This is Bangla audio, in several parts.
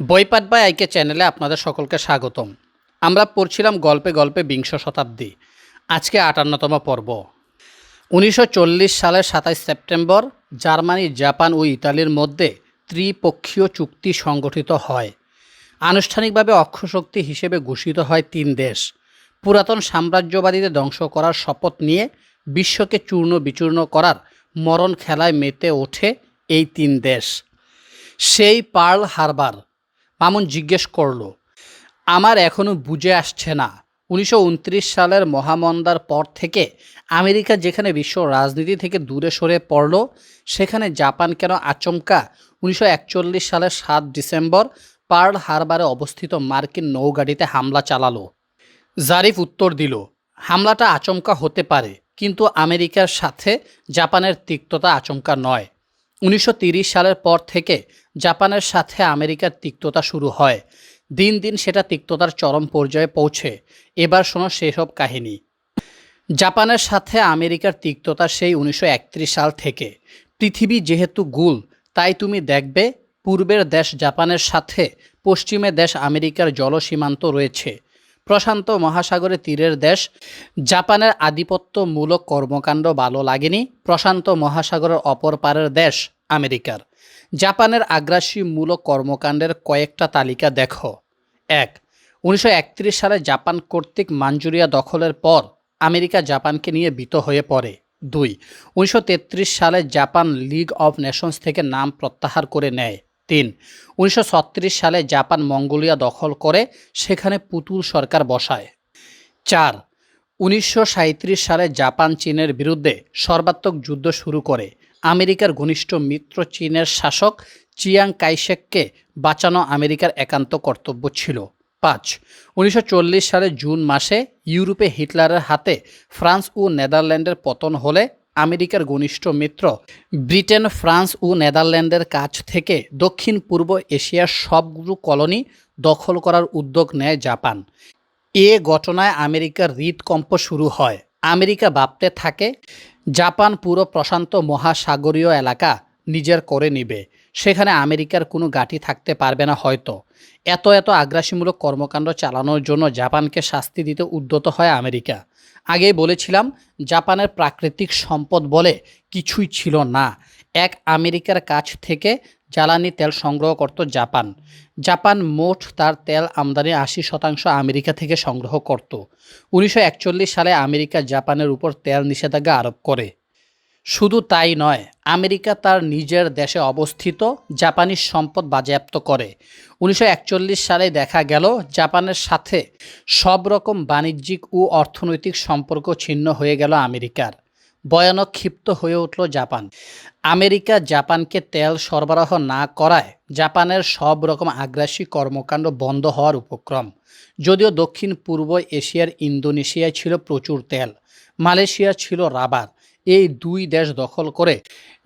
বইপাট বাই আইকে চ্যানেলে আপনাদের সকলকে স্বাগতম। আমরা পড়ছিলাম গল্পে গল্পে বিংশ শতাব্দী। আজকে আটান্নতম পর্ব। উনিশশো চল্লিশ সালের সাতাইশ সেপ্টেম্বর জার্মানি, জাপান ও ইতালির মধ্যে ত্রিপক্ষীয় চুক্তি সংগঠিত হয়। আনুষ্ঠানিকভাবে অক্ষশক্তি হিসেবে ঘোষিত হয় তিন দেশ। পুরাতন সাম্রাজ্যবাদীদের ধ্বংস করার শপথ নিয়ে বিশ্বকে চূর্ণ বিচূর্ণ করার মরণ খেলায় মেতে ওঠে এই তিন দেশ। সেই পার্ল হারবার মামুন জিজ্ঞেস করল, আমার এখনও বুঝে আসছে না, উনিশশো উনত্রিশ সালের মহামন্দার পর থেকে আমেরিকা যেখানে বিশ্ব রাজনীতি থেকে দূরে সরে পড়ল, সেখানে জাপান কেন আচমকা? উনিশশো একচল্লিশ সালের সাত ডিসেম্বর পার্ল হারবারে অবস্থিত মার্কিন নৌগাড়িতে হামলা চালালো। জারিফ উত্তর দিল, হামলাটা আচমকা হতে পারে, কিন্তু আমেরিকার সাথে জাপানের তিক্ততা আচমকা নয়। উনিশশো সালের পর থেকে জাপানের সাথে আমেরিকার তিক্ততা শুরু হয়। দিন দিন সেটা তিক্ততার চরম পর্যায়ে পৌঁছে। এবার শোনো সেসব কাহিনী। জাপানের সাথে আমেরিকার তিক্ততা সেই উনিশশো একত্রিশ সাল থেকে। পৃথিবী যেহেতু গুল, তাই তুমি দেখবে পূর্বের দেশ জাপানের সাথে পশ্চিমে দেশ আমেরিকার জলসীমান্ত রয়েছে। প্রশান্ত মহাসাগরের তীরের দেশ। জাপানের আধিপত্যমূলক কর্মকাণ্ড ভালো লাগেনি। প্রশান্ত মহাসাগরের অপর পারের দেশ আমেরিকার। জাপানের আগ্রাসীমূলক কর্মকাণ্ডের কয়েকটা তালিকা দেখো। এক, উনিশশো সালে জাপান কর্তৃক মাঞ্জুরিয়া দখলের পর আমেরিকা জাপানকে নিয়ে বিত হয়ে পড়ে। দুই, উনিশশো সালে জাপান লিগ অফ নেশনস থেকে নাম প্রত্যাহার করে নেয়। তিন। উনিশশো সালে জাপান মঙ্গোলিয়া দখল করে, সেখানে পুতুল সরকার বসায়। চার। উনিশশো সালে জাপান চীনের বিরুদ্ধে সর্বাত্মক যুদ্ধ শুরু করে। আমেরিকার ঘনিষ্ঠ মিত্র চীনের শাসক চিয়াং কাইশেককে বাঁচানো আমেরিকার একান্ত কর্তব্য ছিল। পাঁচ। উনিশশো সালে জুন মাসে ইউরোপে হিটলারের হাতে ফ্রান্স ও নেদারল্যান্ডের পতন হলে আমেরিকার ঘনিষ্ঠ মিত্র, ব্রিটেন, ফ্রান্স ও নেদারল্যান্ডের কাছ থেকে দক্ষিণ পূর্ব এশিয়ার সবগুলো কলোনি দখল করার উদ্যোগ নেয় জাপান। এ ঘটনায় আমেরিকার হৃদকম্প শুরু হয়। আমেরিকা ভাবতে থাকে, জাপান পুরো প্রশান্ত মহাসাগরীয় এলাকা নিজের করে নিবে। সেখানে আমেরিকার কোনো গাঁটি থাকতে পারবে না হয়তো। এত এত আগ্রাসীমূলক কর্মকাণ্ড চালানোর জন্য জাপানকে শাস্তি দিতে উদ্যত হয় আমেরিকা। আগেই বলেছিলাম, জাপানের প্রাকৃতিক সম্পদ বলে কিছুই ছিল না। এক আমেরিকার কাছ থেকে জ্বালানি তেল সংগ্রহ করত জাপান। জাপান মোট তার তেল আমদানি আশি শতাংশ আমেরিকা থেকে সংগ্রহ করত। উনিশশো একচল্লিশ সালে আমেরিকা জাপানের উপর তেল নিষেধাজ্ঞা আরোপ করে। শুধু তাই নয়, আমেরিকা তার নিজের দেশে অবস্থিত জাপানি সম্পদ বাজেয়াপ্ত করে। উনিশশো একচল্লিশ সালে দেখা গেল জাপানের সাথে সব রকম বাণিজ্যিক ও অর্থনৈতিক সম্পর্ক ছিন্ন হয়ে গেল আমেরিকার। ভয়ানক ক্ষিপ্ত হয়ে উঠল জাপান। আমেরিকা জাপানকে তেল সরবরাহ না করায় জাপানের সব রকম আগ্রাসী কর্মকাণ্ড বন্ধ হওয়ার উপক্রম। যদিও দক্ষিণ পূর্ব এশিয়ার ইন্দোনেশিয়ায় ছিল প্রচুর তেল মালয়েশিয়া ছিল রাবার এই দুই দেশ দখল করে।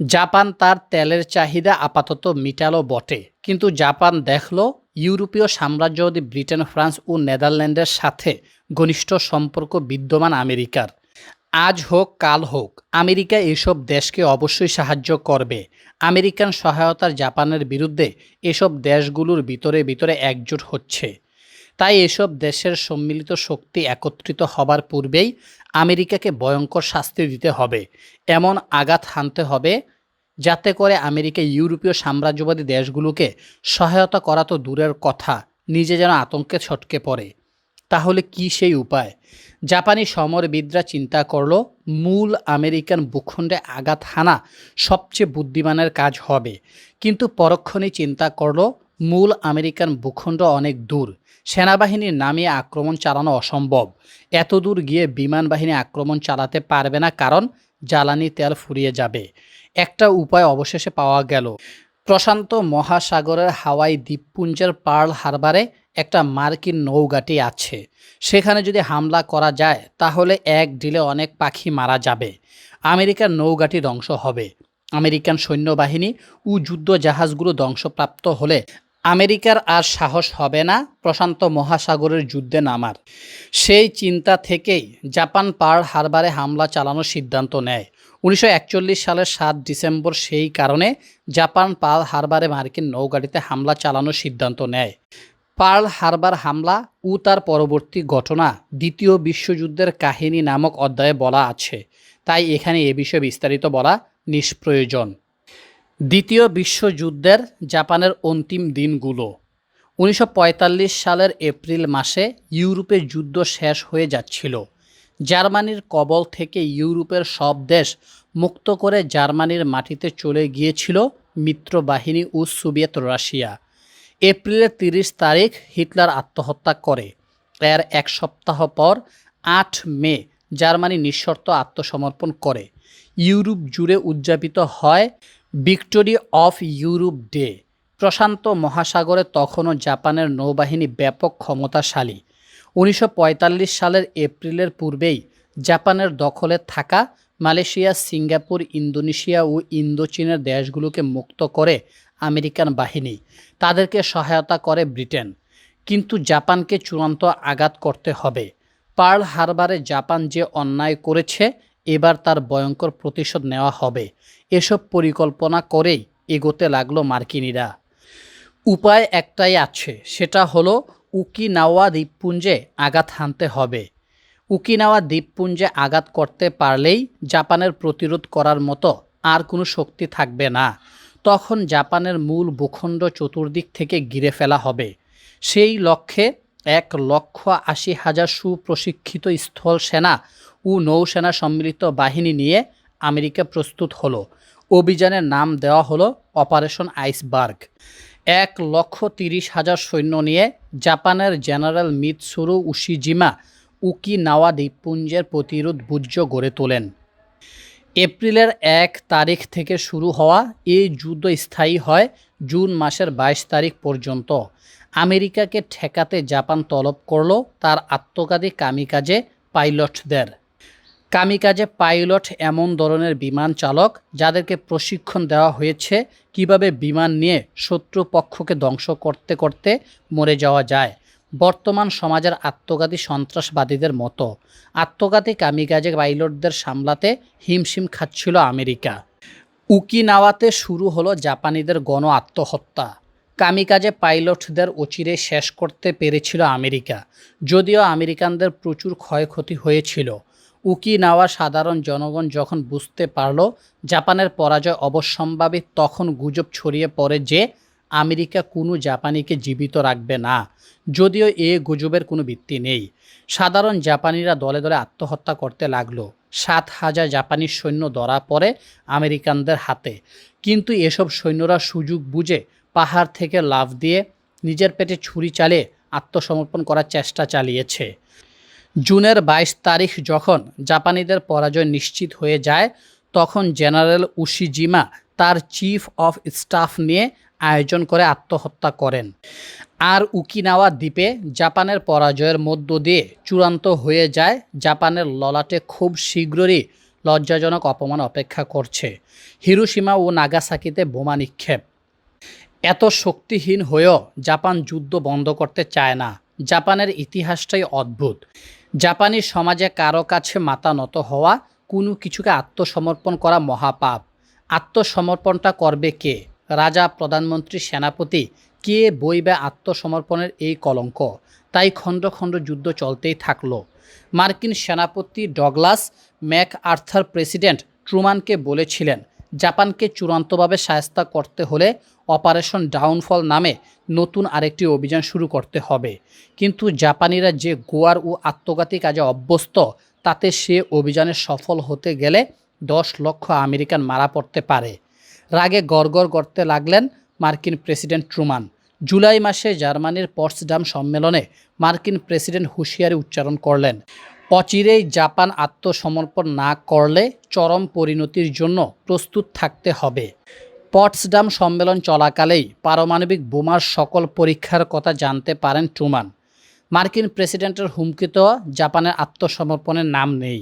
জাপান তার তেলের চাহিদা আপাতত মিটালো বটে। কিন্তু জাপান দেখল ইউরোপীয় সাম্রাজ্যবাদী ব্রিটেন, ফ্রান্স ও নেদারল্যান্ডের সাথে ঘনিষ্ঠ সম্পর্ক বিদ্যমান আমেরিকার। আজ হোক, কাল হোক, আমেরিকা এসব দেশকে অবশ্যই সাহায্য করবে। আমেরিকান সহায়তার জাপানের বিরুদ্ধে এসব দেশগুলোর ভিতরে ভিতরে একজোট হচ্ছে। তাই এসব দেশের সম্মিলিত শক্তি একত্রিত হবার পূর্বেই আমেরিকাকে ভয়ঙ্কর শাস্তি দিতে হবে। এমন আঘাত হানতে হবে, যাতে করে আমেরিকা ইউরোপীয় সাম্রাজ্যবাদী দেশগুলোকে সহায়তা করা তো দূরের কথা, নিজে যেন আতঙ্কে ছটকে পড়ে। তাহলে কি সেই উপায়? জাপানি সমরবিদরা চিন্তা করল, মূল আমেরিকান ভূখণ্ডে আঘাত হানা সবচেয়ে বুদ্ধিমানের কাজ হবে। কিন্তু পরক্ষণেই চিন্তা করল, মূল আমেরিকান ভূখণ্ড অনেক দূর। সেনাবাহিনীর নামে আক্রমণ চালানো অসম্ভব। এত দূর গিয়ে বিমান বাহিনী আক্রমণ চালাতে পারবে না কারণ জ্বালানি তেল ফুরিয়ে যাবে। একটা উপায় অবশেষে পাওয়া গেল। প্রশান্ত মহাসাগরের হাওয়াই দ্বীপপুঞ্জের পার্ল হারবারে একটা মার্কিন নৌঘাটি আছে। সেখানে যদি হামলা করা যায়, তাহলে এক ডিলে অনেক পাখি মারা যাবে। আমেরিকার নৌঘাটি ধ্বংস হবে। আমেরিকান সৈন্যবাহিনী ও যুদ্ধ জাহাজগুলো ধ্বংসপ্রাপ্ত হলে আমেরিকার আর সাহস হবে না প্রশান্ত মহাসাগরের যুদ্ধে নামার। সেই চিন্তা থেকেই জাপান পার্ল হারবারে হামলা চালানোর সিদ্ধান্ত নেয়। উনিশশো একচল্লিশ সালের সাত ডিসেম্বর সেই কারণে জাপান পার্ল হারবারে মার্কিন নৌঘাটিতে হামলা চালানোর সিদ্ধান্ত নেয়। পার্ল হারবার হামলা ও তার পরবর্তী ঘটনা দ্বিতীয় বিশ্বযুদ্ধের কাহিনী নামক অধ্যায়ে বলা আছে। তাই এখানে এ বিষয়ে বিস্তারিত বলা নিষ্প্রয়োজন। দ্বিতীয় বিশ্বযুদ্ধের জাপানের অন্তিম দিনগুলো। উনিশশো পঁয়তাল্লিশ সালের এপ্রিল মাসে ইউরোপের যুদ্ধ শেষ হয়ে যাচ্ছিল। জার্মানির কবল থেকে ইউরোপের সব দেশ মুক্ত করে জার্মানির মাটিতে চলে গিয়েছিল মিত্রবাহিনী ও সোভিয়েত রাশিয়া। এপ্রিলের তিরিশ তারিখ হিটলার আত্মহত্যা করে। এর এক সপ্তাহ পর আট মে জার্মানি নিঃশর্ত আত্মসমর্পণ করে। ইউরোপ জুড়ে উদযাপিত হয় ভিক্টোরি অফ ইউরোপ ডে, প্রশান্ত মহাসাগরে তখনও জাপানের নৌবাহিনী ব্যাপক ক্ষমতাশালী। উনিশশো পঁয়তাল্লিশ সালের এপ্রিলের পূর্বেই জাপানের দখলে থাকা মালয়েশিয়া, সিঙ্গাপুর, ইন্দোনেশিয়া ও ইন্দোচীনের দেশগুলোকে মুক্ত করে আমেরিকান বাহিনী তাদেরকে সহায়তা করে ব্রিটেন। কিন্তু জাপানকে চূড়ান্ত আঘাত করতে হবে। পার্ল হারবারে জাপান যে অন্যায় করেছে এবার তার ভয়ঙ্কর প্রতিশোধ নেওয়া হবে। এসব পরিকল্পনা করেই এগোতে লাগল মার্কিনীরা। উপায় একটাই আছে, সেটা হলো উকিনাওয়া দ্বীপপুঞ্জে আঘাত হানতে হবে। উকিনাওয়া দ্বীপপুঞ্জে আঘাত করতে পারলেই জাপানের প্রতিরোধ করার মতো আর কোনো শক্তি থাকবে না। তখন জাপানের মূল ভূখণ্ড চতুর্দিক থেকে ঘিরে ফেলা হবে। সেই লক্ষ্যে এক লক্ষ আশি হাজার সুপ্রশিক্ষিত স্থল সেনা ও নৌসেনা সম্মিলিত বাহিনী নিয়ে আমেরিকা প্রস্তুত হলো। অভিযানের নাম দেওয়া হলো অপারেশন আইসবার্গ। এক লক্ষ তিরিশ হাজার সৈন্য নিয়ে জাপানের জেনারেল মিৎসুরু উশিজিমা উকিনাওয়া দ্বীপপুঞ্জের প্রতিরোধ বুজ্জ গড়ে তোলেন। এপ্রিলের এক তারিখ থেকে শুরু হওয়া এই যুদ্ধ স্থায়ী হয় জুন মাসের বাইশ তারিখ পর্যন্ত। আমেরিকাকে ঠেকাতে জাপান তলব করল তার আত্মঘাতী কামিকাজে পাইলটদের। কামিকাজে পাইলট এমন ধরনের বিমান চালক যাদেরকে প্রশিক্ষণ দেওয়া হয়েছে, কীভাবে বিমান নিয়ে শত্রুপক্ষকে ধ্বংস করতে করতে মরে যাওয়া যায়। বর্তমান সমাজের আত্মঘাতী সন্ত্রাসবাদীদের মতো। আত্মঘাতী কামিকাজে পাইলটদের সামলাতে হিমশিম খাচ্ছিল আমেরিকা। উকিনাওয়াতে শুরু হলো জাপানিদের গণ আত্মহত্যা। কামিকাজে পাইলটদের অচিরে শেষ করতে পেরেছিল আমেরিকা। যদিও আমেরিকানদের প্রচুর ক্ষয়ক্ষতি হয়েছিল। উকিনাওয়া সাধারণ জনগণ যখন বুঝতে পারল জাপানের পরাজয় অবশ্যম্ভাবী, তখন গুজব ছড়িয়ে পড়ে যে আমেরিকা কোনো জাপানিকে জীবিত রাখবে না। যদিও এ গুজবের কোনো ভিত্তি নেই। সাধারণ জাপানিরা দলে দলে আত্মহত্যা করতে লাগল। সাত হাজার জাপানি সৈন্য ধরা পড়ে আমেরিকানদের হাতে। কিন্তু এসব সৈন্যরা সুযোগ বুঝে পাহাড় থেকে লাফ দিয়ে নিজের পেটে ছুরি চালিয়ে আত্মসমর্পণ করার চেষ্টা চালিয়েছে। জুনের বাইশ তারিখ যখন জাপানিদের পরাজয় নিশ্চিত হয়ে যায়, তখন জেনারেল উশিজিমা তার চিফ অফ স্টাফ নিয়ে আয়োজন করে আত্মহত্যা করেন। আর উকিনাওয়া দ্বীপে জাপানের পরাজয়ের মধ্য দিয়ে চূড়ান্ত হয়ে যায়, জাপানের ললাটে খুব শীঘ্রই লজ্জাজনক অপমান অপেক্ষা করছে। হিরোসীমা ও নাগাসাকিতে বোমা নিক্ষেপ। এত শক্তিহীন হয়েও জাপান যুদ্ধ বন্ধ করতে চায় না। জাপানের ইতিহাসটাই অদ্ভুত। জাপানি সমাজে কারও কাছে মাথা নত হওয়া, কোনো কিছুকে আত্মসমর্পণ করা মহাপাপ। আত্মসমর্পণটা করবে কে? রাজা, প্রধানমন্ত্রী, সেনাপতি, কে বইবে আত্মসমর্পণের এই কলঙ্ক? তাই খণ্ড খণ্ড যুদ্ধ চলতেই থাকল। মার্কিন সেনাপতি ডগলাস ম্যাক আর্থার প্রেসিডেন্ট ট্রুমানকে বলেছিলেন জাপানকে চূড়ান্তভাবে সায়স্তা করতে হলে অপারেশন ডাউনফল নামে নতুন আরেকটি অভিযান শুরু করতে হবে। কিন্তু জাপানিরা যে গোয়ার ও আত্মঘাতী কাজে অভ্যস্ত, তাতে সে অভিযানে সফল হতে গেলে দশ লক্ষ আমেরিকান মারা পড়তে পারে। রাগে গড়গড় করতে লাগলেন মার্কিন প্রেসিডেন্ট ট্রুমান। জুলাই মাসে জার্মানির পটসডাম সম্মেলনে মার্কিন প্রেসিডেন্ট হুঁশিয়ারি উচ্চারণ করলেন। অচিরেই জাপান আত্মসমর্পণ না করলে চরম পরিণতির জন্য প্রস্তুত থাকতে হবে। পটসডাম সম্মেলন চলাকালেই পারমাণবিক বোমার সকল পরীক্ষার কথা জানতে পারেন ট্রুমান। মার্কিন প্রেসিডেন্টের হুমকিতেও জাপানের আত্মসমর্পণের নাম নেই।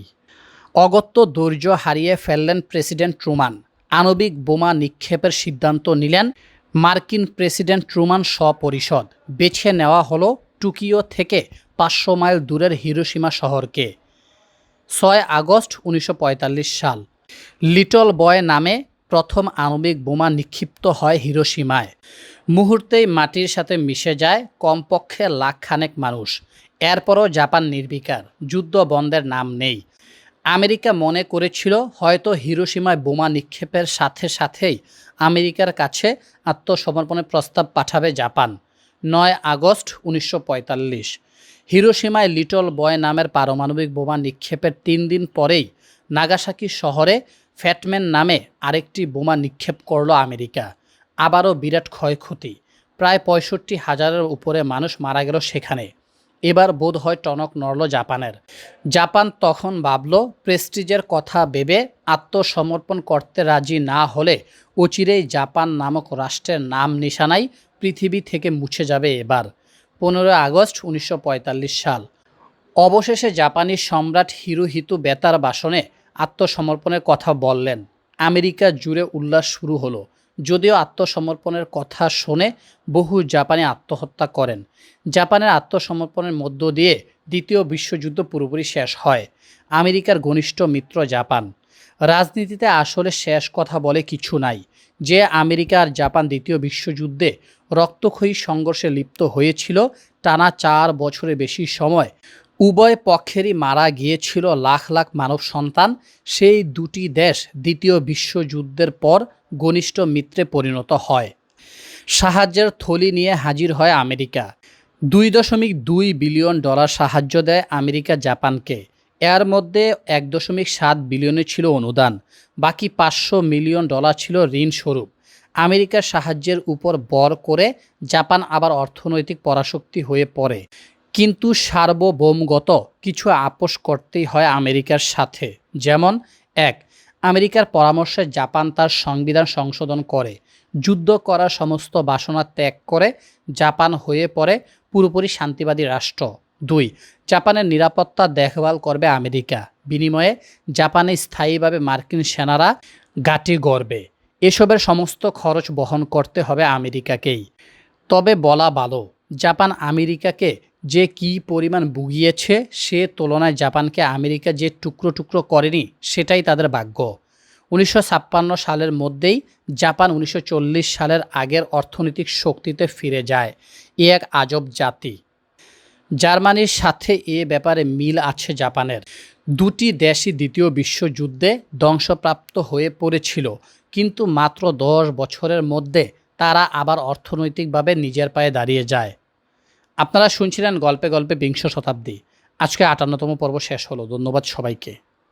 অগত্য ধৈর্য হারিয়ে ফেললেন প্রেসিডেন্ট ট্রুমান। আণবিক বোমা নিক্ষেপের সিদ্ধান্ত নিলেন মার্কিন প্রেসিডেন্ট ট্রুমান স্বপরিষদ বেছে নেওয়া হলো টোকিও থেকে পাঁচশো মাইল দূরের হিরোসীমা শহরকে। ছয় আগস্ট উনিশশো পঁয়তাল্লিশ সাল, লিটল বয় নামে প্রথম আণবিক বোমা নিক্ষিপ্ত হয় হিরোসীমায় মুহূর্তেই মাটির সাথে মিশে যায় কমপক্ষে লাখখানেক মানুষ। এরপরও জাপান নির্বিকার, যুদ্ধ বন্ধের নাম নেই। আমেরিকা মনে করেছিল হয়তো হিরোসীমায় বোমা নিক্ষেপের সাথে সাথেই আমেরিকার কাছে আত্মসমর্পণের প্রস্তাব পাঠাবে জাপান। নয় আগস্ট উনিশশো পঁয়তাল্লিশ হিরোসীমায় লিটল বয় নামের পারমাণবিক বোমা নিক্ষেপের তিন দিন পরেই নাগাসাকি শহরে ফ্যাটম্যান নামে আরেকটি বোমা নিক্ষেপ করল আমেরিকা। আবারও বিরাট ক্ষয়ক্ষতি। প্রায় পঁয়ষট্টি হাজারের উপরে মানুষ মারা গেল সেখানে। এবার বোধ হয় টনক নড়ল জাপানের। জাপান তখন ভাবল, প্রেস্টিজের কথা ভেবে আত্মসমর্পণ করতে রাজি না হলে অচিরেই জাপান নামক রাষ্ট্রের নাম নিশানাই পৃথিবী থেকে মুছে যাবে এবার। পনেরোই আগস্ট উনিশশো পঁয়তাল্লিশ সাল। অবশেষে জাপানি সম্রাট হিরোহিতু বেতার বাসনে আত্মসমর্পণের কথা বললেন। আমেরিকা জুড়ে উল্লাস শুরু হলো। যদিও আত্মসমর্পণের কথা শুনে বহু জাপানি আত্মহত্যা করেন। জাপানের আত্মসমর্পণের মধ্য দিয়ে দ্বিতীয় বিশ্বযুদ্ধ পুরোপুরি শেষ হয়। আমেরিকার ঘনিষ্ঠ মিত্র জাপান। রাজনীতিতে আসলে শেষ কথা বলে কিছু নাই। যে আমেরিকা আর জাপান দ্বিতীয় বিশ্বযুদ্ধে রক্তক্ষয়ী সংঘর্ষে লিপ্ত হয়েছিল টানা চার বছরের বেশি সময়। উভয় পক্ষেরই মারা গিয়েছিল লাখ লাখ মানব সন্তান। সেই দুটি দেশ দ্বিতীয় বিশ্বযুদ্ধের পর ঘনিষ্ঠ মিত্রে পরিণত হয়। সাহায্যের থলি নিয়ে হাজির হয় আমেরিকা। দুই দশমিক দুই বিলিয়ন ডলার সাহায্য দেয় আমেরিকা জাপানকে। এর মধ্যে এক দশমিক সাত বিলিয়নে ছিল অনুদান। বাকি পাঁচশো মিলিয়ন ডলার ছিল ঋণ স্বরূপ আমেরিকার সাহায্যের উপর বর করে জাপান আবার অর্থনৈতিক পরাশক্তি হয়ে পড়ে। কিন্তু সার্বভৌমগত কিছু আপোষ করতেই হয় আমেরিকার সাথে। যেমন, এক, আমেরিকার পরামর্শে জাপান তার সংবিধান সংশোধন করে। যুদ্ধ করার সমস্ত বাসনা ত্যাগ করে জাপান হয়ে পড়ে পুরোপুরি শান্তিবাদী রাষ্ট্র। দুই, জাপানের নিরাপত্তা দেখভাল করবে আমেরিকা। বিনিময়ে জাপানে স্থায়ীভাবে মার্কিন সেনারা গাটি গড়বে। এসবের সমস্ত খরচ বহন করতে হবে আমেরিকাকেই। তবে বলা ভালো, জাপান আমেরিকাকে যে কি পরিমাণ বুগিয়েছে সে তুলনায় জাপানকে আমেরিকা যে টুকরো টুকরো করেনি, সেটাই তাদের ভাগ্য। উনিশশো ছাপ্পান্ন সালের মধ্যেই জাপান উনিশশো চল্লিশ সালের আগের অর্থনৈতিক শক্তিতে ফিরে যায় এ এক আজব জাতি। জার্মানির সাথে এ ব্যাপারে মিল আছে জাপানের। দুটি দেশই দ্বিতীয় বিশ্বযুদ্ধে ধ্বংসপ্রাপ্ত হয়ে পড়েছিল। কিন্তু মাত্র দশ বছরের মধ্যে তারা আবার অর্থনৈতিকভাবে নিজের পায়ে দাঁড়িয়ে যায়। আপনারা শুনছিলেন গল্পে গল্পে বিংশ শতাব্দী। আজকে আটান্নতম পর্ব শেষ হলো। ধন্যবাদ সবাইকে।